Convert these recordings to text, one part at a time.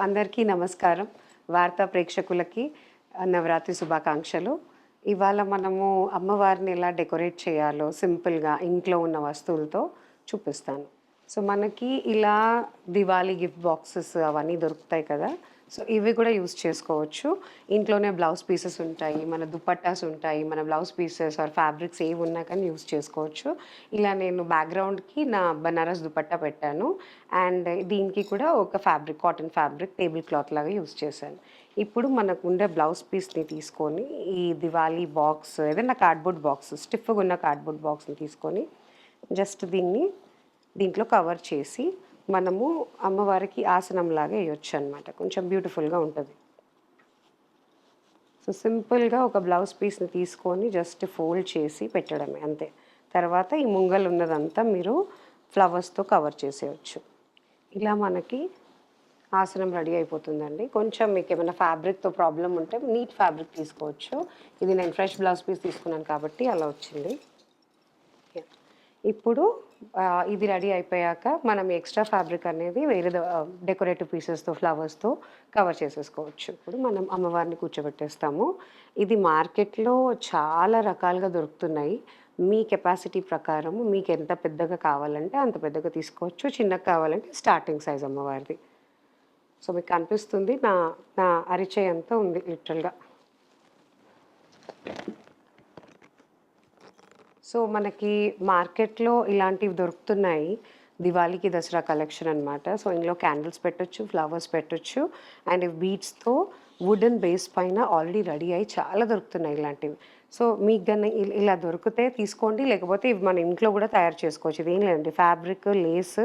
అందరికీ నమస్కారం. వార్తా ప్రేక్షకులకి నవరాత్రి శుభాకాంక్షలు. ఇవాళ మనము అమ్మవారిని ఎలా డెకరేట్ చేయాలో సింపుల్గా ఇంట్లో ఉన్న వస్తువులతో చూపిస్తాను. సో మనకి ఇలా దివాళీ గిఫ్ట్ బాక్సెస్ అవన్నీ దొరుకుతాయి కదా. సో ఇవి కూడా యూస్ చేసుకోవచ్చు. ఇంట్లోనే బ్లౌజ్ పీసెస్ ఉంటాయి మన దుపట్టాస్ ఉంటాయి మన బ్లౌజ్ పీసెస్ ఆర్ ఫ్యాబ్రిక్స్ ఏవి ఉన్నా కానీ యూస్ చేసుకోవచ్చు. ఇలా నేను బ్యాక్గ్రౌండ్కి నా బనారస్ దుపట్టా పెట్టాను. అండ్ దీనికి కూడా ఒక fabric cotton fabric table cloth లాగా యూస్ చేశాను. ఇప్పుడు మనకు ఉండే బ్లౌజ్ పీస్ని తీసుకొని ఈ దివాళీ బాక్స్ ఏదైనా కార్డ్బోర్డ్ బాక్స్ స్టిఫ్గా ఉన్న కార్డ్బోర్డ్ బాక్స్ని తీసుకొని జస్ట్ దీన్ని దీంట్లో కవర్ చేసి మనము అమ్మవారికి ఆసనంలాగా వేయొచ్చు అనమాట కొంచెం బ్యూటిఫుల్గా ఉంటుంది. సో సింపుల్గా ఒక బ్లౌజ్ పీస్ని తీసుకొని జస్ట్ ఫోల్డ్ చేసి పెట్టడమే అంతే. తర్వాత ఈ ముంగలు ఉన్నదంతా మీరు ఫ్లవర్స్తో కవర్ చేసేయచ్చు. ఇలా మనకి ఆసనం రెడీ అయిపోతుందండి. కొంచెం మీకు ఏమైనా ఫ్యాబ్రిక్తో ప్రాబ్లం ఉంటే నీట్ ఫ్యాబ్రిక్ తీసుకోవచ్చు. ఇది నేను ఫ్రెష్ బ్లౌజ్ పీస్ తీసుకున్నాను కాబట్టి అలా వచ్చింది. ఇప్పుడు ఇది రెడీ అయిపోయాక మనం ఎక్స్ట్రా ఫ్యాబ్రిక్ అనేది వేరే డెకరేటివ్ పీసెస్తో ఫ్లవర్స్తో కవర్ చేసేసుకోవచ్చు. ఇప్పుడు మనం అమ్మవారిని కూర్చోబెట్టేస్తాము. ఇది మార్కెట్లో చాలా రకాలుగా దొరుకుతున్నాయి. మీ కెపాసిటీ ప్రకారం మీకు ఎంత పెద్దగా కావాలంటే అంత పెద్దగా తీసుకోవచ్చు. చిన్నగా కావాలంటే స్టార్టింగ్ సైజ్ అమ్మవారిది. సో మీకు కనిపిస్తుంది నా నా అరిచే అంతా ఉంది లిటరల్గా. సో మనకి మార్కెట్లో ఇలాంటివి దొరుకుతున్నాయి. దివాళీకి దసరా కలెక్షన్ అనమాట సో ఇందులో క్యాండిల్స్ పెట్టొచ్చు ఫ్లవర్స్ పెట్టొచ్చు. అండ్ బీడ్స్తో వుడెన్ బేస్ పైన ఆల్రెడీ రెడీ అయ్యి చాలా దొరుకుతున్నాయి ఇలాంటివి. సో మీకు గన్న ఇలా దొరికితే తీసుకోండి. లేకపోతే ఇవి మన ఇంట్లో కూడా తయారు చేసుకోవచ్చు. ఇది ఏం లేదండి ఫ్యాబ్రిక్ లేస్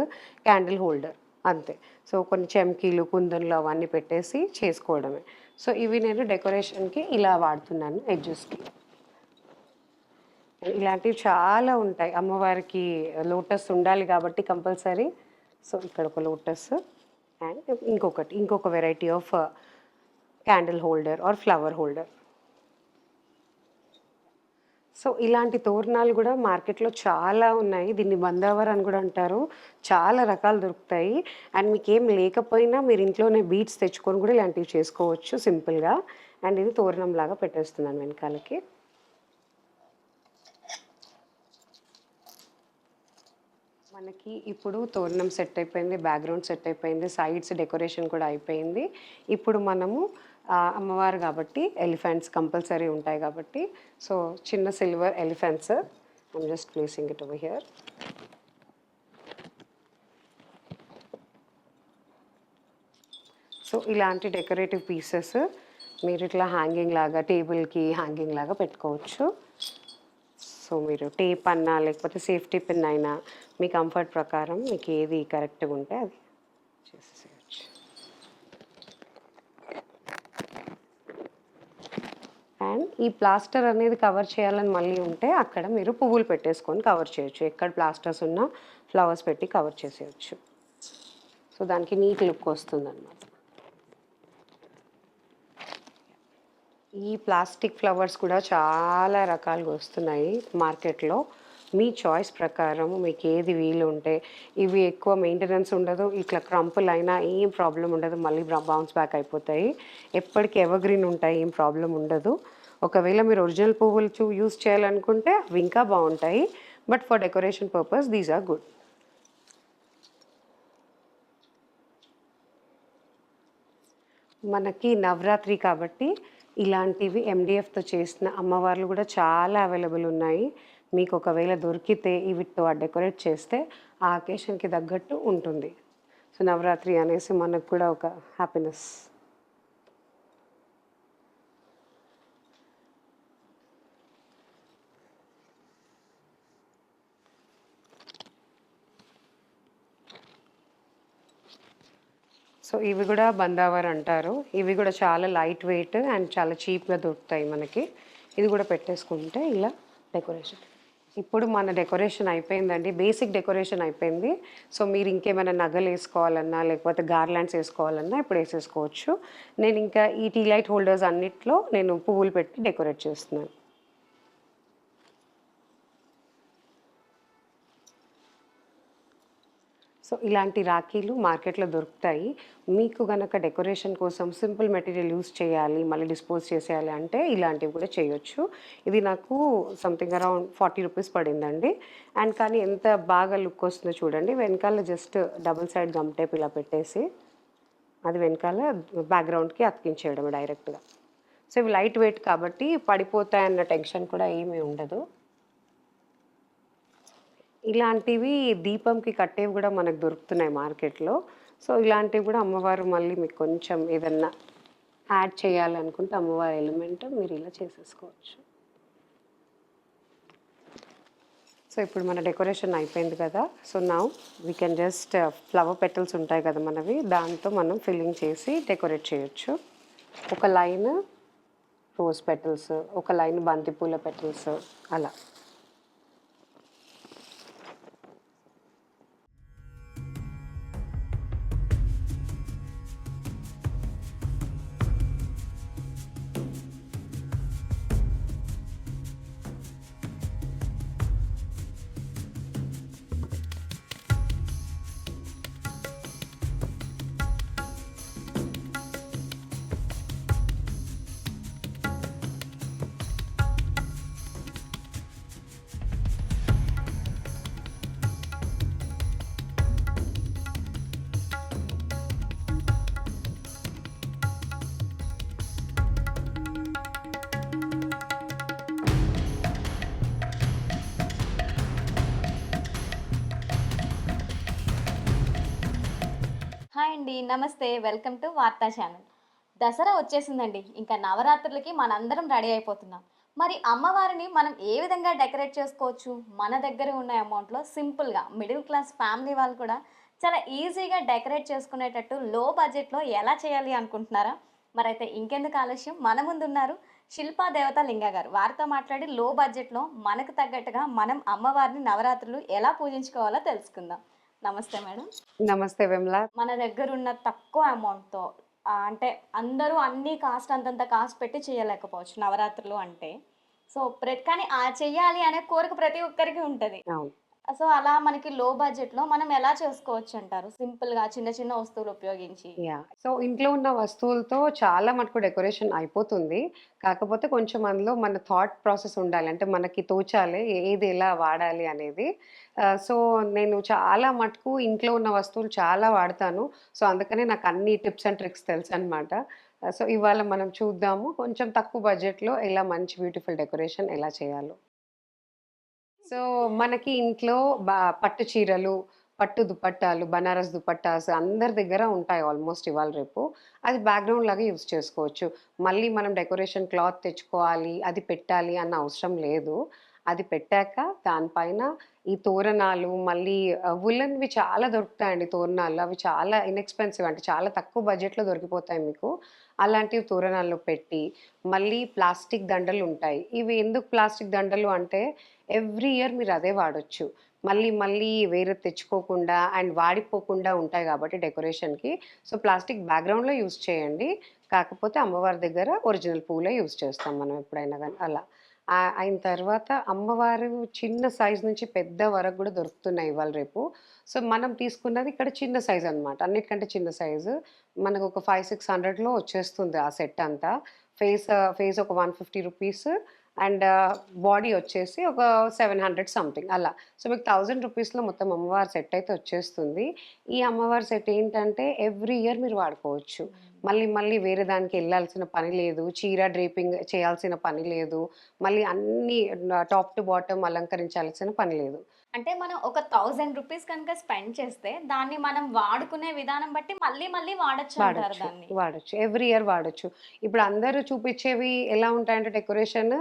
క్యాండిల్ హోల్డర్ అంతే. సో కొన్ని చెమ్కీలు కుందన్లు అవన్నీ పెట్టేసి చేసుకోవడమే. సో ఇవి నేను డెకరేషన్కి ఇలా వాడుతున్నాను ఎడ్జెస్కి. ఇలాంటివి చాలా ఉంటాయి. అమ్మవారికి లోటస్ ఉండాలి కాబట్టి కంపల్సరీ. సో ఇక్కడ ఒక లోటస్ అండ్ ఇంకొకటి ఇంకొక variety of candle holder or flower holder. So ఇలాంటి తోరణాలు కూడా మార్కెట్లో చాలా ఉన్నాయి. దీన్ని బందావర్ అని కూడా అంటారు. చాలా రకాలు దొరుకుతాయి. అండ్ మీకు ఏం లేకపోయినా మీరు ఇంట్లోనే బీట్స్ తెచ్చుకొని కూడా ఇలాంటివి చేసుకోవచ్చు సింపుల్గా. అండ్ ఇది తోరణం లాగా పెట్టేస్తున్నాను వెనకాలకి. మనకి ఇప్పుడు తోరణం సెట్ అయిపోయింది బ్యాక్గ్రౌండ్ సెట్ అయిపోయింది సైడ్స్ డెకరేషన్ కూడా అయిపోయింది. ఇప్పుడు మనము అమ్మవారు కాబట్టి ఎలిఫెంట్స్ కంపల్సరీ ఉంటాయి కాబట్టి సో చిన్న silver elephants I'm just placing it over here so ఇలాంటి డెకరేటివ్ పీసెస్ మీరు ఇట్లా హ్యాంగింగ్ లాగా టేబుల్కి హ్యాంగింగ్ లాగా పెట్టుకోవచ్చు. సో మీరు టేప్ అన్నా లేకపోతే సేఫ్టీ పిన్ అయినా మీ కంఫర్ట్ ప్రకారం మీకు ఏది కరెక్ట్గా ఉంటే అది చేసేసేయచ్చు. అండ్ ఈ ప్లాస్టర్ అనేది కవర్ చేయాలని మళ్ళీ ఉంటే అక్కడ మీరు పువ్వులు పెట్టేసుకొని కవర్ చేయొచ్చు. ఎక్కడ ప్లాస్టర్స్ ఉన్నా ఫ్లవర్స్ పెట్టి కవర్ చేసేయచ్చు. సో దానికి నీట్ లుక్ వస్తుందన్నమాట. ఈ ప్లాస్టిక్ ఫ్లవర్స్ కూడా చాలా రకాలుగా వస్తున్నాయి మార్కెట్లో. మీ చాయిస్ ప్రకారం మీకు ఏది వీలు ఉంటే ఇవి ఎక్కువ మెయింటెనెన్స్ ఉండదు ఇట్లా క్రంపుల్ అయినా ఏం ప్రాబ్లం ఉండదు మళ్ళీ బౌన్స్ బ్యాక్ అయిపోతాయి. ఎప్పటికీ ఎవర్గ్రీన్ ఉంటాయి ఏం ప్రాబ్లం ఉండదు. ఒకవేళ మీరు ఒరిజినల్ పువ్వులు చూ యూస్ చేయాలనుకుంటే అవి ఇంకా బాగుంటాయి. But for decoration purpose these are good మనకి నవరాత్రి కాబట్టి ఇలాంటివి ఎండిఎఫ్తో చేసిన అమ్మవార్లు కూడా చాలా అవైలబుల్ ఉన్నాయి. మీకు ఒకవేళ దొరికితే వీటితో డెకరేట్ చేస్తే ఆ అకేషన్కి తగ్గట్టు ఉంటుంది. సో నవరాత్రి అనేసి మనకు కూడా ఒక హ్యాపీనెస్ సో ఇవి కూడా బందావర్ అంటారు. ఇవి కూడా చాలా లైట్ వెయిట్ అండ్ చాలా చీప్గా దొరుకుతాయి మనకి. ఇది కూడా పెట్టేసుకుంటే ఇలా డెకరేషన్ ఇప్పుడు మన డెకరేషన్ అయిపోయిందండి బేసిక్ డెకరేషన్ అయిపోయింది. సో మీరు ఇంకేమైనా నగలు వేసుకోవాలన్నా లేకపోతే గార్లాండ్స్ వేసుకోవాలన్నా ఇప్పుడు వేసేసుకోవచ్చు. నేను ఇంకా ఈ టీ లైట్ హోల్డర్స్ అన్నిట్లో నేను పువ్వులు పెట్టి డెకరేట్ చేస్తున్నాను. సో ఇలాంటి రాఖీలు మార్కెట్లో దొరుకుతాయి. మీకు గనక డెకరేషన్ కోసం సింపుల్ మెటీరియల్ యూస్ చేయాలి మళ్ళీ డిస్పోజ్ చేసేయాలి అంటే ఇలాంటివి కూడా చేయొచ్చు. ఇది నాకు సంథింగ్ అరౌండ్ ఫార్టీ రూపీస్ పడిందండి. అండ్ కానీ ఎంత బాగా లుక్ వస్తుందో చూడండి. వెనకాల just double side gum tape ఇలా పెట్టేసి అది వెనకాల బ్యాక్గ్రౌండ్కి అతికించేయడం డైరెక్ట్గా. సో ఇవి లైట్ వెయిట్ కాబట్టి పడిపోతాయన్న టెన్షన్ కూడా ఏమీ ఉండదు. ఇలాంటివి దీపంకి కట్టేవి కూడా మనకు దొరుకుతున్నాయి మార్కెట్లో. సో ఇలాంటివి కూడా అమ్మవారు మళ్ళీ మీకు కొంచెం ఏదన్నా యాడ్ చేయాలనుకుంటే అమ్మవారి ఎలిమెంట్ మీరు ఇలా చేసేసుకోవచ్చు. సో ఇప్పుడు మన డెకరేషన్ అయిపోయింది కదా. సో నా we can just flower petals ఉంటాయి కదా మనవి. దాంతో మనం ఫిల్లింగ్ చేసి డెకరేట్ చేయొచ్చు. ఒక లైన్ రోజ్ పెటల్స్ ఒక లైన్ బంతిపూల పెటల్స్ అలా. నమస్తే welcome to Vartha channel. Dasara వచ్చేసిందండి. ఇంకా నవరాత్రులకి మనందరం రెడీ అయిపోతున్నాం. మరి అమ్మవారిని మనం ఏ విధంగా డెకరేట్ చేసుకోవచ్చు? మన దగ్గర ఉన్న అమౌంట్లో సింపుల్గా మిడిల్ క్లాస్ ఫ్యామిలీ వాళ్ళు కూడా చాలా ఈజీగా డెకరేట్ చేసుకునేటట్టు లో బడ్జెట్లో ఎలా చేయాలి అనుకుంటున్నారా? మరైతే ఇంకెందుకు ఆలస్యం? మన ముందున్నారు శిల్పా దేవత లింగ గారు. వారితో మాట్లాడి లో బడ్జెట్లో మనకు తగ్గట్టుగా మనం అమ్మవారిని నవరాత్రులు ఎలా పూజించుకోవాలో తెలుసుకుందాం. నమస్తే మేడం. నమస్తే విమలా. మన దగ్గర ఉన్న తక్కువ అమౌంట్తో అంటే అందరూ అన్ని కాస్ట్ అంతంత కాస్ట్ పెట్టి చేయలేకపోవచ్చు నవరాత్రులు అంటే. సో ప్ర కానీ ఆ చెయ్యాలి అనే కోరిక ప్రతి ఒక్కరికి ఉంటుంది. సో అలా మనకి లో బడ్జెట్లో మనం ఎలా చేసుకోవచ్చు అంటారు సింపుల్గా చిన్న చిన్న వస్తువులు ఉపయోగించి. సో ఇంట్లో ఉన్న వస్తువులతో చాలా మటుకు డెకరేషన్ అయిపోతుంది. కాకపోతే కొంచెం అందులో మన థాట్ ప్రాసెస్ ఉండాలి. అంటే మనకి తోచాలి ఏది ఎలా వాడాలి అనేది. సో నేను చాలా మటుకు ఇంట్లో ఉన్న వస్తువులు చాలా వాడతాను. సో అందుకనే నాకు అన్ని టిప్స్ అండ్ ట్రిక్స్ తెలుసు అనమాట సో ఇవాళ మనం చూద్దాము. కొంచెం తక్కువ బడ్జెట్లో ఎలా మంచి బ్యూటిఫుల్ డెకరేషన్ ఎలా చేయాలో. సో మనకి ఇంట్లో పట్టు చీరలు పట్టు దుపట్టాలు బనారస్ దుపట్టాస్ అందరి దగ్గర ఉంటాయి ఆల్మోస్ట్ ఇవాళ రేపు. అది బ్యాక్గ్రౌండ్ లాగా యూస్ చేసుకోవచ్చు. మళ్ళీ మనం డెకరేషన్ క్లాత్ తెచ్చుకోవాలి అది పెట్టాలి అన్న అవసరం లేదు. అది పెట్టాక దానిపైన ఈ తోరణాలు మళ్ళీ ఉల్లన్వి చాలా దొరుకుతాయండి తోరణాలు. అవి చాలా ఇన్ఎక్స్పెన్సివ్ అంటే చాలా తక్కువ బడ్జెట్లో దొరికిపోతాయి మీకు. అలాంటివి తోరణాల్లో పెట్టి మళ్ళీ ప్లాస్టిక్ దండలు ఉంటాయి. ఇవి ఎందుకు ప్లాస్టిక్ దండలు అంటే ఎవ్రీ ఇయర్ మీరు అదే వాడొచ్చు. మళ్ళీ మళ్ళీ వేరే తెచ్చుకోకుండా అండ్ వాడిపోకుండా ఉంటాయి కాబట్టి డెకరేషన్కి. సో ప్లాస్టిక్ బ్యాక్గ్రౌండ్లో యూస్ చేయండి. కాకపోతే అమ్మవారి దగ్గర ఒరిజినల్ పూలే యూస్ చేస్తాం మనం ఎప్పుడైనా కానీ అలా. అయిన తర్వాత అమ్మవారు చిన్న సైజ్ నుంచి పెద్ద వరకు కూడా దొరుకుతున్నాయి ఇవాళ రేపు. సో మనం తీసుకున్నది ఇక్కడ చిన్న సైజ్ అన్నమాట. అన్నిటికంటే చిన్న సైజు. మనకు ఒక ఫైవ్ సిక్స్ హండ్రెడ్లో వచ్చేస్తుంది ఆ సెట్ అంతా. ఫేస్ ఫేస్ ఒక one fifty rupees and body వచ్చేసి ఒక సెవెన్ హండ్రెడ్ సంథింగ్ అలా. సో మీకు థౌజండ్ రూపీస్లో మొత్తం అమ్మవారి సెట్ అయితే వచ్చేస్తుంది. ఈ అమ్మవారి సెట్ ఏంటంటే ఎవ్రీ ఇయర్ మీరు వాడుకోవచ్చు. మళ్ళీ మళ్ళీ వేరే దానికి వెళ్ళాల్సిన పని లేదు చీర డ్రేపింగ్ చేయాల్సిన పని లేదు మళ్ళీ అన్ని టాప్ టు బాటమ్ అలంకరించాల్సిన పని లేదు. అంటే మనం ఒక థౌజండ్ రూపీస్ కనుక స్పెండ్ చేస్తే దాన్ని మనం వాడుకునే విధానం బట్టి మళ్ళీ మళ్ళీ వాడచ్చు వాడచ్చు వాడచ్చు. ఎవ్రీ ఇయర్ వాడచ్చు. ఇప్పుడు అందరూ చూపించేవి ఎలా ఉంటాయంటే డెకరేషన్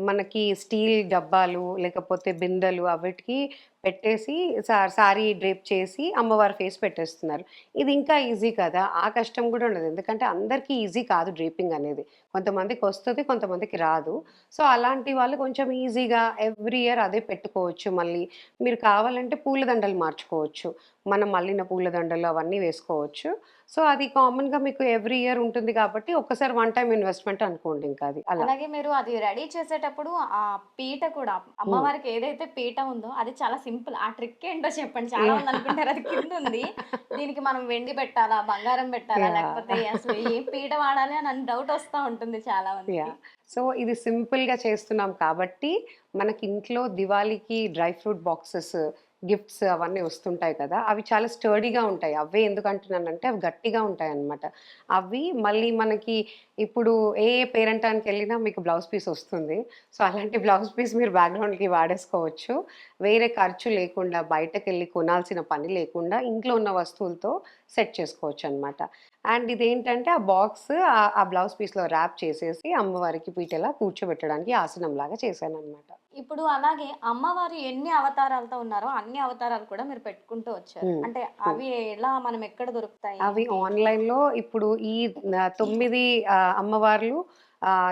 మనకి స్టీల్ డబ్బాలు లేకపోతే బిందెలు అవిటికి పెట్టేసి సా- సారీ డ్రేప్ చేసి అమ్మవారి ఫేస్ పెట్టేస్తున్నారు. ఇది ఇంకా ఈజీ కదా? ఆ కష్టం కూడా ఉండదు. ఎందుకంటే అందరికీ ఈజీ కాదు డ్రేపింగ్ అనేది. కొంతమందికి వస్తుంది కొంతమందికి రాదు. సో అలాంటి వాళ్ళు కొంచెం ఈజీగా ఎవ్రీ ఇయర్ అదే పెట్టుకోవచ్చు. మళ్ళీ మీరు కావాలంటే పూలదండలు మార్చుకోవచ్చు. మనం మల్లిన పూలదండలు అవన్నీ వేసుకోవచ్చు. సో అది కామన్గా మీకు ఎవ్రీ ఇయర్ ఉంటుంది కాబట్టి ఒక్కసారి వన్ టైం ఇన్వెస్ట్మెంట్ అనుకోండి ఇంకా అది. అలా. అలాగే మీరు అది రెడీ చేసేటప్పుడు ఆ పీట కూడా అమ్మవారికి ఏదైతే పీట ఉందో అది చాలా సింపుల్. ఆ ట్రిక్ ఏంటో చెప్పండి. చాలా మంది అనుకుంటారు అది కింద ఉంది. దీనికి మనం వెండి పెట్టాలా బంగారం పెట్టాలా. లేకపోతే అసలు ఏ పీట వాడాలి అని డౌట్ వస్తూ ఉంటుంది చాలా మంది సో ఇది సింపుల్గా చేస్తున్నాం కాబట్టి మనకి ఇంట్లో దివాళీకి డ్రై ఫ్రూట్ బాక్సెస్ గిఫ్ట్స్ అవన్నీ వస్తుంటాయి కదా అవి చాలా స్టర్డీగా ఉంటాయి. అవే ఎందుకు అంటున్నానంటే అవి గట్టిగా ఉంటాయి అన్నమాట అవి మళ్ళీ మనకి ఇప్పుడు ఏ పేరెంటానికి వెళ్ళినా మీకు బ్లౌజ్ పీస్ వస్తుంది. సో అలాంటి బ్లౌజ్ పీస్ మీరు బ్యాక్గ్రౌండ్కి వాడేసుకోవచ్చు. వేరే ఖర్చు లేకుండా బయటకు వెళ్ళి కొనాల్సిన పని లేకుండా ఇంట్లో ఉన్న వస్తువులతో సెట్ చేసుకోవచ్చు అనమాట అండ్ ఇదేంటంటే ఆ బాక్స్ ఆ బ్లౌజ్ పీస్లో ర్యాప్ చేసేసి అమ్మవారికి పీటలా కూర్చోబెట్టడానికి ఆసనం లాగా చేశాను అనమాట ఇప్పుడు అలాగే అమ్మవారు ఎన్ని అవతారాలతో ఉన్నారో అన్ని అవతారాలు కూడా మీరు పెట్టుకుంటూ వచ్చారు. అంటే అవి ఎలా మనం ఎక్కడ దొరుకుతాయి అవి ఏంటి? ఆన్లైన్లో ఇప్పుడు ఈ తొమ్మిది అమ్మవార్లు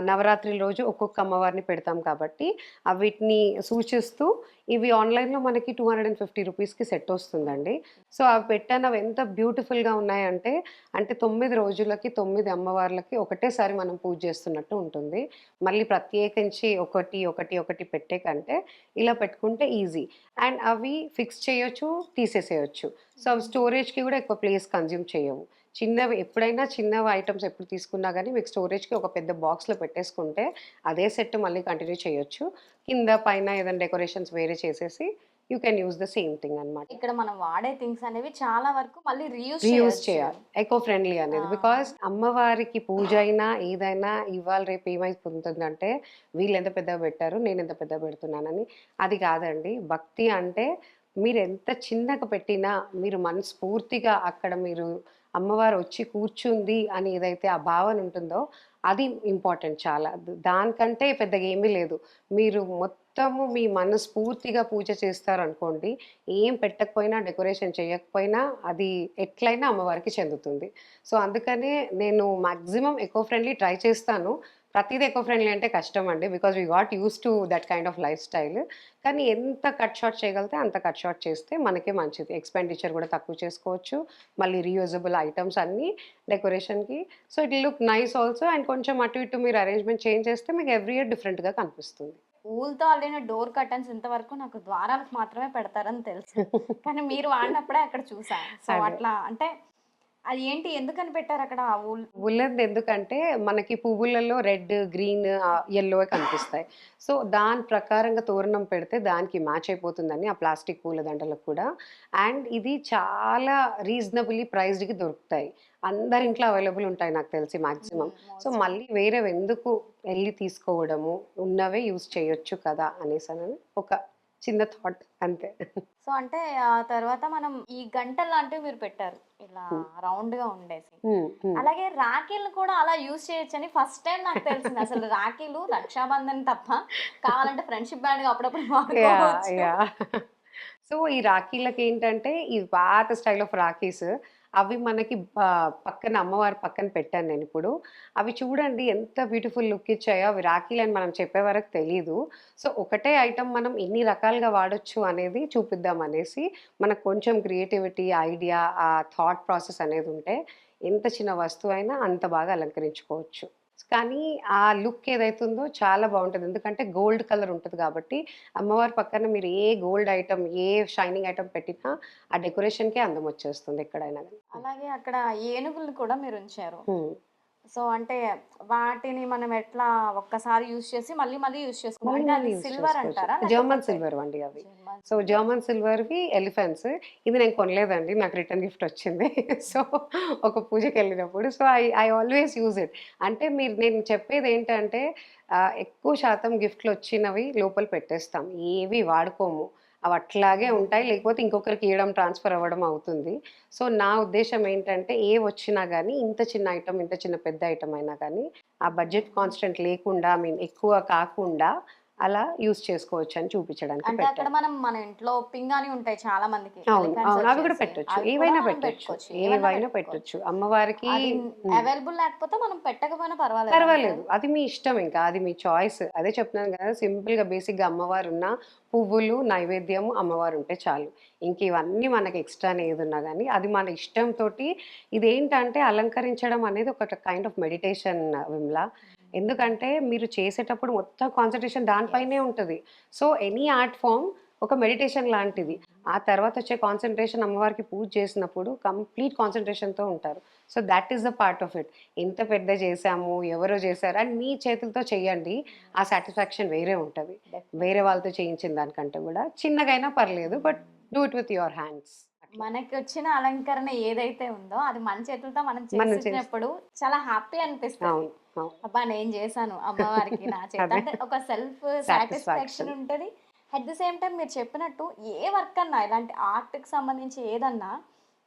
నవరాత్రి రోజు ఒక్కొక్క అమ్మవారిని పెడతాం కాబట్టి అవిటిని వీటిని సూచిస్తూ ఇవి ఆన్లైన్లో మనకి టూ హండ్రెడ్ అండ్ ఫిఫ్టీ రూపీస్కి సెట్ వస్తుందండి. సో అవి పెట్టాను అవి ఎంత బ్యూటిఫుల్గా ఉన్నాయంటే అంటే తొమ్మిది రోజులకి తొమ్మిది అమ్మవార్లకి ఒకటేసారి మనం పూజ చేస్తున్నట్టు ఉంటుంది. మళ్ళీ ప్రత్యేకించి ఒకటి ఒకటి ఒకటి పెట్టే కంటే ఇలా పెట్టుకుంటే ఈజీ. అండ్ అవి ఫిక్స్ చేయొచ్చు తీసేసేయచ్చు. సో అవి స్టోరేజ్కి కూడా ఎక్కువ ప్లేస్ కన్జ్యూమ్ చేయవు. చిన్నవి ఎప్పుడైనా చిన్నవి ఐటమ్స్ ఎప్పుడు తీసుకున్నా కానీ మీకు స్టోరేజ్కి ఒక పెద్ద బాక్స్లో పెట్టేసుకుంటే అదే సెట్ మళ్ళీ కంటిన్యూ చేయొచ్చు. కింద పైన ఏదైనా డెకరేషన్స్ వేరే చేసేసి you can use the same thing అనమాట ఇక్కడ మనం వాడే థింగ్స్ అనేవి చాలా వరకు మళ్ళీ రీయూజ్ రీయూజ్ చేయాలి. ఎకో ఫ్రెండ్లీ అనేది. బికాస్ అమ్మవారికి పూజ అయినా ఏదైనా ఇవాళ రేపు ఏమైపోతుందంటే వీళ్ళు ఎంత పెద్దగా పెట్టారు నేను ఎంత పెద్దగా పెడుతున్నానని. అది కాదండి. భక్తి అంటే మీరు ఎంత చిన్నగా పెట్టినా మీరు మనస్ఫూర్తిగా అక్కడ మీరు అమ్మవారు వచ్చి కూర్చుంది అని ఏదైతే ఆ భావన ఉంటుందో అది ఇంపార్టెంట్ చాలా. దానికంటే పెద్దగా ఏమీ లేదు. మీరు మొత్తము మీ మనస్ఫూర్తిగా పూజ చేస్తారనుకోండి ఏం పెట్టకపోయినా డెకరేషన్ చేయకపోయినా అది ఎట్లయినా అమ్మవారికి చెందుతుంది. సో అందుకనే నేను మాక్సిమం ఎకో ఫ్రెండ్లీ ట్రై చేస్తాను. ప్రతిదీ ఎకో ఫ్రెండ్లీ అంటే కష్టం అండి because we got use to that kind of life style కానీ ఎంత కట్ షార్ట్ చేయగలిగితే అంత కట్ షార్ట్ చేస్తే మనకే మంచిది. ఎక్స్పెండిచర్ కూడా తక్కువ చేసుకోవచ్చు. మళ్ళీ రీయూజబుల్ ఐటమ్స్ అన్నీ డెకరేషన్కి so it look nice also and కొంచెం అటు ఇటు మీరు అరేంజ్మెంట్ చేంజ్ చేస్తే మీకు ఎవ్రీ ఇయర్ డిఫరెంట్గా కనిపిస్తుంది. పూలతో అల్లిన డోర్ కర్టన్స్ ఇంతవరకు నాకు ద్వారాలకు మాత్రమే పెడతారని తెలుసు. కానీ మీరు వాడినప్పుడే అక్కడ చూసా. సో. అట్లా అంటే అది ఏంటి? ఎందుకని పెట్టారు అక్కడ ఉల్లెంది ఎందుకంటే మనకి పువ్వులలో రెడ్ గ్రీన్ ఎల్లో కనిపిస్తాయి. సో దాని ప్రకారంగా తోరణం పెడితే దానికి మ్యాచ్ అయిపోతుందని ఆ ప్లాస్టిక్ పూల దండలకు కూడా. అండ్ ఇది చాలా రీజనబుల్లీ ప్రైస్డ్కి దొరుకుతాయి. అందరి ఇంట్లో అవైలబుల్ ఉంటాయి నాకు తెలిసి మాక్సిమం. సో మళ్ళీ వేరే ఎందుకు వెళ్ళి తీసుకోవడము ఉన్నవే యూజ్ చేయొచ్చు కదా అనేసి అని ఒక చిన్న థాట్ అంతే. సో అంటే ఆ తర్వాత మనం ఈ గంటలు లాంటివి మీరు పెట్టారు. ఇలా రౌండ్గా ఉండేసి. అలాగే రాఖీలు కూడా అలా యూజ్ చేయొచ్చని ఫస్ట్ టైం నాకు తెలిసింది. అసలు రాఖీలు రక్షాబంధన్ తప్ప కావాలంటే ఫ్రెండ్షిప్ బ్యాండ్గా అప్పుడప్పుడు సో ఈ రాఖీలకి ఏంటంటే ఈ పాత స్టైల్ ఆఫ్ రాఖీస్ అవి మనకి పక్కన అమ్మవారి పక్కన పెట్టాను నేను ఇప్పుడు. అవి చూడండి ఎంత బ్యూటిఫుల్ లుక్ ఇచ్చాయో అవి రాఖీలు అని మనం చెప్పే వరకు తెలియదు సో ఒకటే ఐటమ్ మనం ఎన్ని రకాలుగా వాడొచ్చు అనేది చూపిద్దాం అనేసి మనకు కొంచెం క్రియేటివిటీ ఐడియా ఆ థాట్ ప్రాసెస్ అనేది ఉంటే ఎంత చిన్న వస్తువు అయినా అంత బాగా అలంకరించుకోవచ్చు. కానీ ఆ లుక్ ఏదైతుందో చాలా బాగుంటుంది. ఎందుకంటే గోల్డ్ కలర్ ఉంటుంది కాబట్టి అమ్మవారి పక్కన మీరు ఏ గోల్డ్ ఐటమ్ ఏ షైనింగ్ ఐటమ్ పెట్టినా ఆ డెకరేషన్కే అందం వచ్చేస్తుంది ఎక్కడైనా కానీ అలాగే అక్కడ ఏనుగులు కూడా మీరు ఉంచారు. సో అంటే వాటిని మనం ఎట్లా ఒక్కసారి యూజ్ చేసి మళ్ళీ మళ్ళీ యూజ్ చేసుకోవాలి సిల్వర్. అంటారా? జర్మన్ సిల్వర్ అండి అవి. సో జర్మన్ సిల్వర్వి ఎలిఫెంట్స్ ఇది నేను కొనలేదండి. నాకు రిటర్న్ గిఫ్ట్ వచ్చింది. సో ఒక పూజకి వెళ్ళినప్పుడు. So I I always use it అంటే మీరు నేను చెప్పేది ఏంటంటే ఎక్కువ శాతం గిఫ్ట్లు వచ్చినవి లోపల పెట్టేస్తాం. ఏవి వాడుకోము. అవి అట్లాగే ఉంటాయి. లేకపోతే ఇంకొకరికి ఇవ్వడం ట్రాన్స్ఫర్ అవ్వడం అవుతుంది. సో నా ఉద్దేశం ఏంటంటే ఏ వచ్చినా కానీ ఇంత చిన్న ఐటమ్ ఇంత చిన్న పెద్ద ఐటమ్ అయినా కానీ ఆ బడ్జెట్ కాన్స్టెంట్ లేకుండా ఐ మీన్ ఎక్కువ కాకుండా అలా యూస్ చేసుకోవచ్చు అని చూపించడానికి అంటే అక్కడ మనం మన ఇంట్లో పింగాని ఉంటాయి చాలా మందికి. అవును elephants అవును అవి కూడా. పెట్టొచ్చు. ఏవైనా పెట్టొచ్చు. ఏవైనా పెట్టొచ్చు. అమ్మవారికి. అవైలబుల్ లేకపోతే మనం పెట్టకపోయినా పర్వాలేదు పర్వాలేదు. అది మీ ఇష్టం ఇంకా. అది మీ చాయిస్ అదే చెప్తున్నాను కదా సింపుల్గా బేసిక్గా అమ్మవారు ఉన్న పువ్వులు నైవేద్యము అమ్మవారు ఉంటే చాలు. ఇంక ఇవన్నీ మనకి ఎక్స్ట్రా ఏది ఉన్నా కానీ అది మన ఇష్టంతో ఇదేంటంటే అలంకరించడం అనేది ఒక కైండ్ ఆఫ్ మెడిటేషన్ విమ్లా. ఎందుకంటే మీరు చేసేటప్పుడు మొత్తం కాన్సన్ట్రేషన్ దానిపైనే ఉంటుంది. సో ఎనీ ఆర్ట్ ఫామ్ ఒక మెడిటేషన్ లాంటిది. ఆ తర్వాత వచ్చే కాన్సన్ట్రేషన్ అమ్మవారికి పూజ చేసినప్పుడు కంప్లీట్ కాన్సన్ట్రేషన్తో ఉంటారు. So that is the part of it. ఇంత పెద్ద చేసాము ఎవరో చేశారు అండ్ మీ చేతులతో చేయండి ఆ సాటిస్ఫాక్షన్ వేరే ఉంటుంది. వేరే వాళ్ళతో చేయించిన దానికంటే కూడా చిన్నగైనా పర్లేదు but do it with your hands మనకి వచ్చిన అలంకరణ ఏదైతే ఉందో అది మన చేతులతో మనం చేసినప్పుడు చాలా హ్యాపీ అనిపిస్తుంది. అబ్బా నేను చేశాను అమ్మవారికి నా చేత. అంటే ఒక సెల్ఫ్. సాటిస్ఫాక్షన్ ఉంటది. అట్ ది సేమ్ టైం మీరు చెప్పినట్టు ఏ వర్క్ అన్నా ఇలాంటి ఆర్ట్కి సంబంధించి ఏదన్నా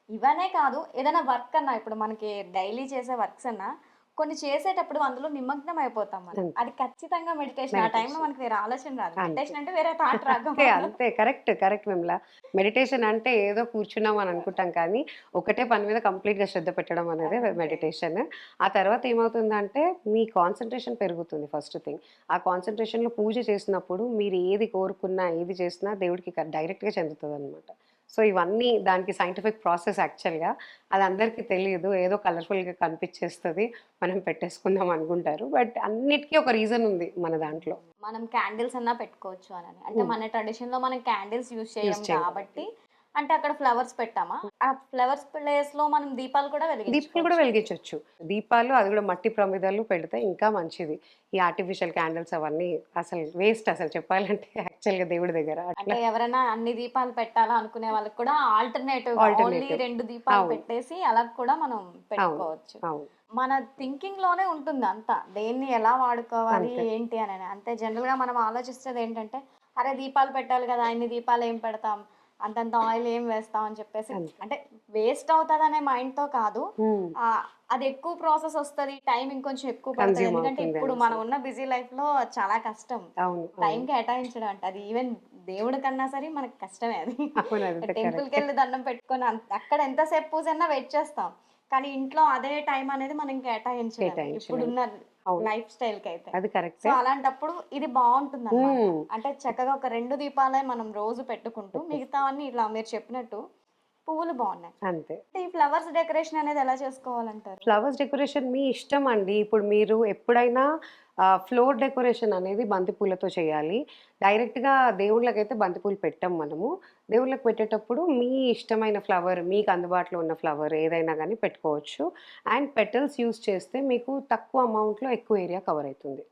ఇవనే కాదు ఏదైనా వర్క్ అన్నా ఇప్పుడు మనకి డైలీ చేసే వర్క్స్ అన్నా కొన్ని చేసేటప్పుడు అందులో నిమగ్నం అయిపోతాం మనం. అది ఖచ్చితంగా మెడిటేషన్ ఆ టైంలో. మనకి వేరే ఆలోచన రాదు. మెడిటేషన్ అంటే వేరే థాట్ రాక అంతే కరెక్ట్ కరెక్ట్ విమలా మెడిటేషన్ అంటే ఏదో కూర్చున్నాం అని అనుకుంటాం కానీ ఒకటే పని మీద కంప్లీట్గా శ్రద్ధ పెట్టడం అనేది. మెడిటేషన్ ఆ తర్వాత ఏమవుతుందంటే మీ కాన్సన్ట్రేషన్ పెరుగుతుంది ఫస్ట్ థింగ్ ఆ కాన్సన్ట్రేషన్లో పూజ చేసినప్పుడు మీరు ఏది కోరుకున్నా ఏది చేసినా దేవుడికి డైరెక్ట్గా చెందుతుంది అనమాట సో ఇవన్నీ దానికి సైంటిఫిక్ ప్రాసెస్ యాక్చువల్గా అది అందరికీ తెలియదు. ఏదో కలర్ఫుల్గా కనిపించేస్తుంది. మనం పెట్టేసుకుందాం అనుకుంటారు. బట్ అన్నిటికీ ఒక రీజన్ ఉంది మన దాంట్లో. మనం క్యాండిల్స్ అన్నా పెట్టుకోవచ్చు అని అంటే Hmm. మన ట్రెడిషన్లో మనం క్యాండిల్స్ యూజ్ చేయం చేయం. కాబట్టి అంటే అక్కడ ఫ్లవర్స్ పెట్టామా? ఆ ఫ్లవర్స్ ప్లేస్లో మనం దీపాలు కూడా దీపాలు కూడా వెలిగించవచ్చు దీపాలు అది కూడా మట్టి ప్రమిదలు పెడితే ఇంకా మంచిది. ఈ ఆర్టిఫిషియల్ క్యాండిల్స్ అవన్నీ అసలు వేస్ట్ అసలు చెప్పాలంటే యాక్చువల్గా దేవుడి దగ్గర అంటే ఎవరైనా అన్ని దీపాలు పెట్టాలా అనుకునే వాళ్ళకి కూడా ఆల్టర్నేటివ్ ఓన్లీ. రెండు దీపాలు. పెట్టేసి అలా కూడా మనం పెట్టుకోవచ్చు. మన థింకింగ్లోనే ఉంటుంది అంతా. దేన్ని ఎలా వాడుకోవాలి. ఏంటి అని. అంతే జనరల్గా మనం ఆలోచిస్తుంది ఏంటంటే అరే దీపాలు పెట్టాలి కదా ఇన్ని దీపాలు ఏం పెడతాం? అంతంత ఆయిల్ ఏం వేస్తాం అని చెప్పేసి. అంటే వేస్ట్ అవుతుంది అనే మైండ్తో కాదు అది ఎక్కువ ప్రాసెస్ వస్తుంది టైం ఇంకొంచెం ఎక్కువ పడుతుంది. ఎందుకంటే ఇప్పుడు. మనం ఉన్న బిజీ లైఫ్లో చాలా కష్టం. టైం. కేటాయించడం అంటే అది ఈవెన్ దేవుడి కన్నా సరే మనకి కష్టమే అది. టెంపుల్కి వెళ్ళి దండం పెట్టుకొని అక్కడ ఎంతసేపు పూజ అన్నా వెయిట్ చేస్తాం. కానీ ఇంట్లో అదే టైం అనేది మనం కేటాయించడం కేటాయించలేం. ఇప్పుడున్న లైఫ్ స్టైల్కి అయితే అది సో కరెక్టే అలాంటప్పుడు ఇది బాగుంటుంది అంటే చక్కగా ఒక రెండు దీపాలే మనం రోజు పెట్టుకుంటూ మిగతావన్నీ ఇలా మీరు చెప్పినట్టు పువ్వులు బాగున్నాయి. అంతే. ఈ ఫ్లవర్స్ డెకరేషన్ అనేది ఎలా చేసుకోవాలంటారు? ఫ్లవర్స్ డెకరేషన్ మీ ఇష్టం అండి. ఇప్పుడు మీరు ఎప్పుడైనా ఫ్లోర్ డెకరేషన్ అనేది బంతిపూలతో చేయాలి. డైరెక్ట్గా దేవుళ్ళకైతే బంతిపూలు పెట్టాం మనము. దేవుళ్ళకి పెట్టేటప్పుడు మీ ఇష్టమైన ఫ్లవర్ మీకు అందుబాటులో ఉన్న ఫ్లవర్ ఏదైనా కానీ పెట్టుకోవచ్చు. అండ్ పెటల్స్ యూస్ చేస్తే మీకు తక్కువ అమౌంట్లో ఎక్కువ ఏరియా కవర్ అవుతుంది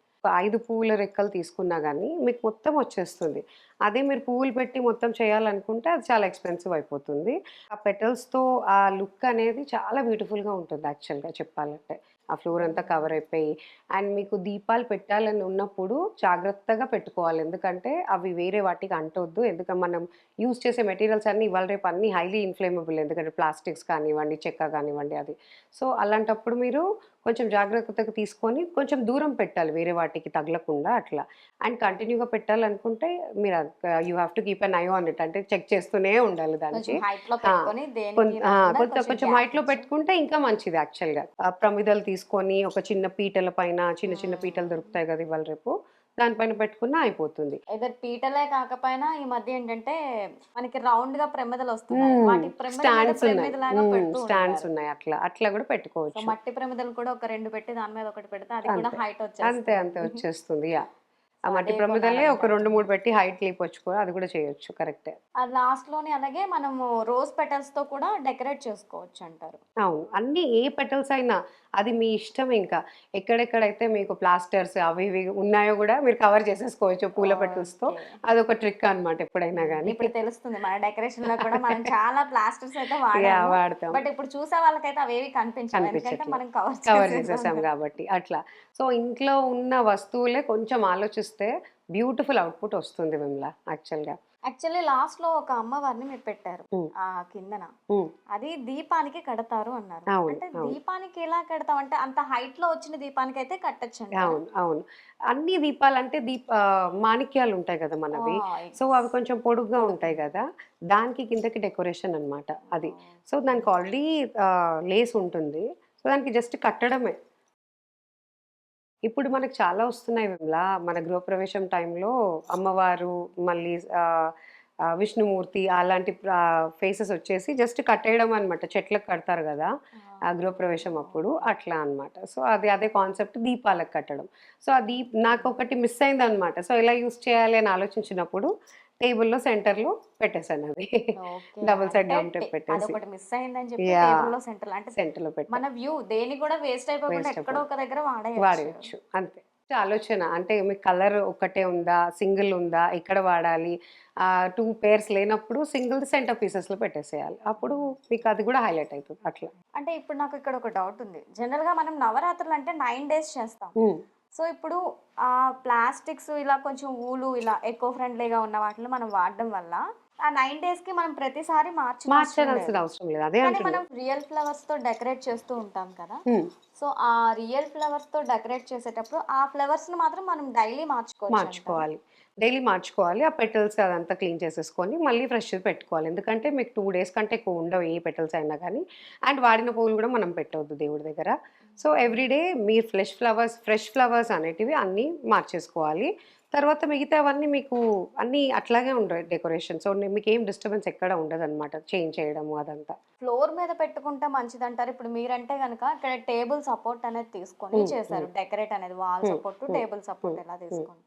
ఐదు పువ్వుల రెక్కలు తీసుకున్నా కానీ మీకు మొత్తం వచ్చేస్తుంది. అదే మీరు పువ్వులు పెట్టి మొత్తం చేయాలనుకుంటే అది చాలా ఎక్స్పెన్సివ్ అయిపోతుంది. ఆ పెటల్స్తో ఆ లుక్ అనేది చాలా బ్యూటిఫుల్గా ఉంటుంది యాక్చువల్గా చెప్పాలంటే. ఆ ఫ్లోర్ అంతా కవర్ అయిపోయి. అండ్ మీకు దీపాలు పెట్టాలని ఉన్నప్పుడు జాగ్రత్తగా పెట్టుకోవాలి. ఎందుకంటే అవి వేరే వాటికి అంటొద్దు. ఎందుకంటే మనం యూజ్ చేసే మెటీరియల్స్ అన్నీ ఇవాళ రేపు అన్నీ హైలీ ఇన్ఫ్లేమబుల్. ఎందుకంటే ప్లాస్టిక్స్ కానివ్వండి చెక్క కానివ్వండి అది. సో అలాంటప్పుడు మీరు కొంచెం జాగ్రత్తగా తీసుకొని కొంచెం దూరం పెట్టాలి వేరే వాటికి తగలకుండా అట్లా. అండ్ కంటిన్యూగా పెట్టాలనుకుంటే మీరు you have to keep an eye on it అంటే చెక్ చేస్తూనే ఉండాలి దానికి. కొంచెం కొంత- కొంచెం హైట్లో. పెట్టుకుంటే ఇంకా మంచిది యాక్చువల్గా. ఆ ప్రమిదలు తీసుకొని ఒక చిన్న పీటల పైన చిన్న చిన్న. పీటలు దొరుకుతాయి కదా ఇవాళ రేపు. దానిపైన పెట్టుకున్నా అయిపోతుంది. ఏదర్ పీటలే కాకపోయినా ఈ మధ్య ఏంటంటే మనకి రౌండ్గా ప్రమిదలు వస్తున్నాయి. వాటి స్టాండ్స్ ఉన్నాయి. స్టాండ్స్. ఉన్నాయి. అట్లా అట్లా కూడా పెట్టుకోవచ్చు. మట్టి ప్రమిదలు కూడా ఒక రెండు పెట్టి దాని మీద ఒకటి పెడితే అది కూడా అంతే. హైట్ అంతే వచ్చేస్తుంది. అంతే వచ్చేస్తుంది. యా. ఆ మట్టి ప్రమిదలే ఒక. రెండు మూడు పెట్టి హైట్ లేపొచ్చుకో అది కూడా చేయొచ్చు. కరెక్టే. లాస్ట్లోని అలాగే మనము రోజ్ పెటల్స్తో కూడా డెకరేట్ చేసుకోవచ్చు అంటారు. అవును. అన్ని ఏ పెటల్స్ అయినా అది మీ ఇష్టం ఇంకా. ఎక్కడెక్కడైతే మీకు ప్లాస్టర్స్ అవి ఇవి ఉన్నాయో కూడా మీరు కవర్ చేసేసుకోవచ్చు పూల Okay. అదొక ట్రిక్ అన్నమాట ఎప్పుడైనా కానీ ఇప్పుడు తెలుస్తుంది మన డెకరేషన్లో కూడా మనం చాలా ప్లాస్టర్స్ అయితే వాడతాం. బట్ ఇప్పుడు చూసే వాళ్ళకైతే అవేవి కనిపించట్లేదు. మనం కవర్ కవర్ చేసేసాం కాబట్టి అట్లా. సో ఇంట్లో ఉన్న వస్తువులే కొంచెం ఆలోచిస్తే బ్యూటిఫుల్ అవుట్పుట్ వస్తుంది విమ్లా యాక్చువల్గా. యాక్చువల్లీ లాస్ట్లో ఒక అమ్మవారిని మీరు పెట్టారు. ఆ కిందన. అది దీపానికి కడతారు అన్నారు. అంటే. దీపానికి ఎలా కడతాం అంటే అంత హైట్లో వచ్చిన దీపానికి అయితే కట్టచ్చు అవును అవును. అన్ని దీపాలంటే దీప ఆ, మాణిక్యాలు ఉంటాయి కదా మనవి. సో అవి కొంచెం పొడుగ్గా ఉంటాయి కదా దానికి కిందకి డెకరేషన్ అన్నమాట అది. సో దానికి ఆల్రెడీ లేస్ ఉంటుంది. సో దానికి జస్ట్ కట్టడమే. ఇప్పుడు మనకు చాలా వస్తున్నాయి విమలా. మన గృహప్రవేశం టైంలో అమ్మవారు మళ్ళీ ఆ, విష్ణుమూర్తి అలాంటి ఫేసెస్ వచ్చేసి జస్ట్ కట్టేయడం అనమాట చెట్లకు కడతారు కదా. గృహప్రవేశం అప్పుడు అట్లా అన్నమాట. సో అది అదే కాన్సెప్ట్ దీపాలకు కట్టడం. సో ఆ దీప్ నాకు ఒకటి మిస్ అయింది అనమాట సో ఎలా యూస్ చేయాలి అని ఆలోచించినప్పుడు టేబుల్లో సెంటర్లో పెట్టేశాను అది. Double side down tape పెట్టేసి. ఒకటి మిస్ అయిందని చెప్పి Yeah. table లో సెంటర్ అంటే సెంటర్లో పెట్టి. మన వ్యూ దేని కూడా వేస్ట్ అయిపోకుండా ఎక్కడో ఒక దగ్గర వాడేయచ్చు. వాడేయచ్చు. అంతే. ఆలోచన అంటే మీకు కలర్ ఒకటే ఉందా? సింగిల్ ఉందా? ఎక్కడ వాడాలి? టూ పేర్స్ లేనప్పుడు సింగిల్ సెంటర్ పీసెస్లో పెట్టేసేయాలి. అప్పుడు మీకు అది కూడా హైలైట్ అవుతుంది అట్లా. అంటే ఇప్పుడు నాకు ఇక్కడ ఒక డౌట్ ఉంది. జనరల్గా మనం నవరాత్రులు అంటే నైన్ డేస్ చేస్తాం. సో ఇప్పుడు ఆ ప్లాస్టిక్స్ ఇలా కొంచెం ఊలు ఇలా ఎకో ఫ్రెండ్లీగా ఉన్న వాటిని మనం వాడడం వల్ల ఆ నైన్ డేస్కి మనం ప్రతిసారి మార్చి మార్చాల్సిన అవసరం లేదు. అదే కానీ మనం రియల్ ఫ్లవర్స్తో డెకరేట్ చేస్తూ ఉంటాం కదా. సో ఆ రియల్ ఫ్లవర్స్తో డెకరేట్ చేసేటప్పుడు ఆ ఫ్లవర్స్ని మాత్రం మనం డైలీ మార్చుకోవచ్చు అంటారా? మార్చుకోవాలి. డైలీ మార్చుకోవాలి. ఆ పెటల్స్ అదంతా క్లీన్ చేసేసుకొని మళ్ళీ ఫ్రెష్ పెట్టుకోవాలి. ఎందుకంటే మీకు టూ డేస్ కంటే ఎక్కువ ఉండవు ఏ పెటల్స్ అయినా కానీ. అండ్ వాడిన పువ్వులు కూడా మనం పెట్టవద్దు దేవుడి దగ్గర. సో ఎవ్రీడే మీరు ఫ్రెష్ ఫ్లవర్స్ ఫ్రెష్ ఫ్లవర్స్ అనేటివి అన్నీ మార్చేసుకోవాలి. తర్వాత మిగతావన్నీ మీకు అన్నీ అట్లాగే ఉండవు డెకరేషన్ సో మీకు ఏం డిస్టర్బెన్స్ ఎక్కడ ఉండదు అనమాట చేంజ్ చేయడము అదంతా. ఫ్లోర్ మీద పెట్టుకుంటే మంచిది అంటారు ఇప్పుడు మీరంటే కనుక ఇక్కడ టేబుల్ సపోర్ట్ అనేది తీసుకొని చేశారు. డెకరేట్ అనేది వాల్ సపోర్ట్ టేబుల్ సపోర్ట్ ఎలా తీసుకొని.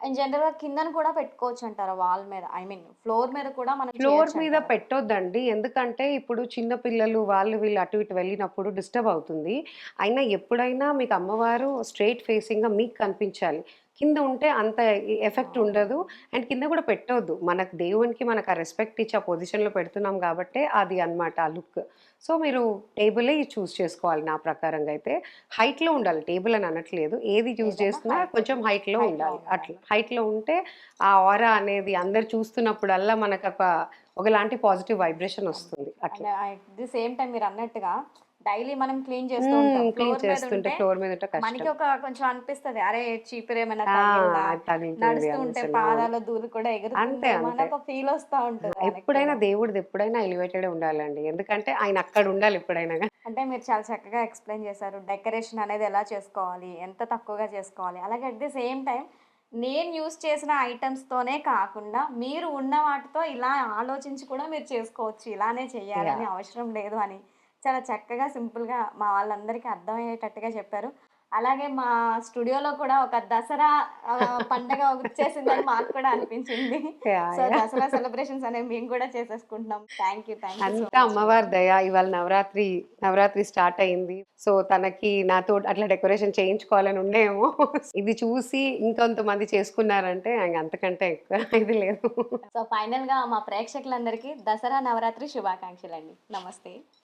అండ్ జనరల్గా కిందన కూడా పెట్టుకోవచ్చు అంటారు వాల్ మీద? ఐ మీన్ ఫ్లోర్ మీద కూడా మనం ఫ్లోర్ మీద? పెట్టొద్దండి. ఎందుకంటే ఇప్పుడు చిన్న పిల్లలు వాళ్ళు వీళ్ళు అటు ఇటు వెళ్ళినప్పుడు డిస్టర్బ్ అవుతుంది. అయినా ఎప్పుడైనా మీకు అమ్మవారు స్ట్రైట్ ఫేసింగ్గా మీకు కనిపించాలి. కింద ఉంటే అంత ఎఫెక్ట్ ఉండదు. అండ్ కింద కూడా పెట్టొద్దు. మనకు దేవునికి మనకు ఆ రెస్పెక్ట్ ఇచ్చి ఆ పొజిషన్లో పెడుతున్నాం కాబట్టే అది అన్నమాట ఆ లుక్. సో మీరు టేబులే చూస్ చేసుకోవాలి నా ప్రకారంగా అయితే. హైట్లో ఉండాలి. టేబుల్ అని అనట్లేదు. ఏది చూస్ height- కొంచెం హైట్లో ఉండాలి. అట్లా. హైట్లో ఉంటే ఆ ఆరా అనేది అందరు చూస్తున్నప్పుడల్లా మనకు ఒక ఒకలాంటి పాజిటివ్ వైబ్రేషన్ వస్తుంది. అట్లా. ది సేమ్ టైం మీరు అన్నట్టుగా డైలీ మనం క్లీన్ చేస్తూ ఉంటాం. క్లీన్ చేస్తుంటే ఫ్లోర్ మీద ఉంటే మనకి ఒక కొంచెం అనిపిస్తది. అరే చీపురు ఏమైనా ఆ, తగిలిందా? అది తగులుతుంది నడుస్తూ ఉంటే అనేసి. పాదాల దూలు కూడా అంతే. మనకు ఫీల్ వస్తా ఉంటుంది. ఎప్పుడైనా. దేవుడిది ఎప్పుడైనా ఎలివేటెడ్ ఉండాలండి. ఎందుకంటే ఆయన అక్కడ ఉండాలి ఎప్పుడైనా. అంటే మీరు చాలా చక్కగా ఎక్స్ప్లెయిన్ చేశారు. డెకరేషన్ అనేది ఎలా చేసుకోవాలి? ఎంత తక్కువగా చేసుకోవాలి? అలాగే అట్ ది సేమ్ టైం నేను యూస్ చేసిన items తోనే కాకుండా మీరు ఉన్న వాటితో ఇలా ఆలోచించి కూడా మీరు చేసుకోవచ్చు. ఇలానే చెయ్యాలని అవసరం లేదు అని. చాలా చక్కగా సింపుల్గా మా వాళ్ళందరికీ అర్థమయ్యేటట్టుగా చెప్పారు. అలాగే మా స్టూడియోలో కూడా ఒక దసరా పండగ వచ్చేసిందని మాకు కూడా అనిపించింది. సో. దసరా సెలబ్రేషన్స్ అనేవి మేము కూడా చేసేసుకుంటున్నాం. థ్యాంక్ యూ థ్యాంక్ యూ అంతా అమ్మవారి దయ. ఇవాళ నవరాత్రి నవరాత్రి స్టార్ట్ అయింది. సో తనకి నాతో అట్లా డెకరేషన్ చేయించుకోవాలని ఉండేమో. ఇది చూసి ఇంకొంతమంది చేసుకున్నారంటే అంతకంటే ఎక్కువ ఇది లేదు. సో ఫైనల్గా మా ప్రేక్షకులందరికీ దసరా నవరాత్రి శుభాకాంక్షలు అండి నమస్తే.